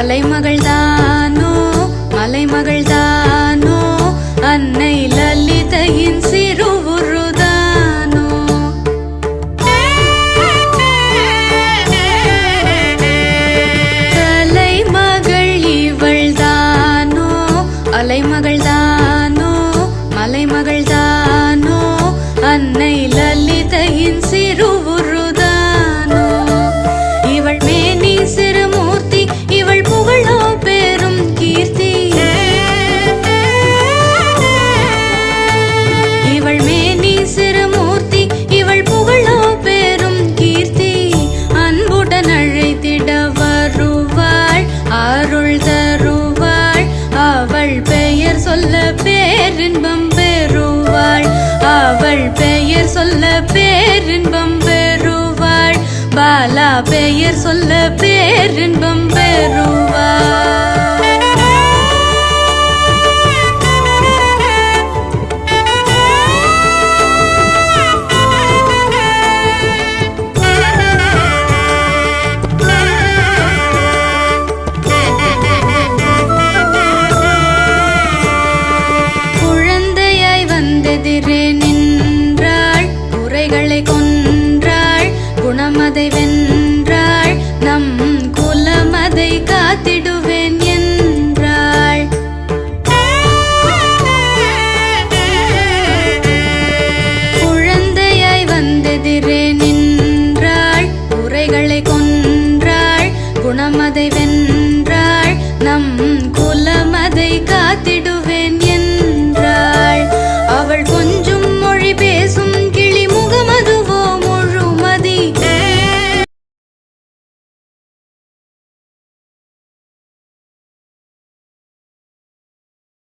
அலைமகள் தானோ மலைமகள் தான் பாலா பெயர் சொல்ல பேரின்பம் பெறுவா. குழந்தையாய் வந்தெதிரே நின்றாள் குறைகளை கொண்டு தாமதை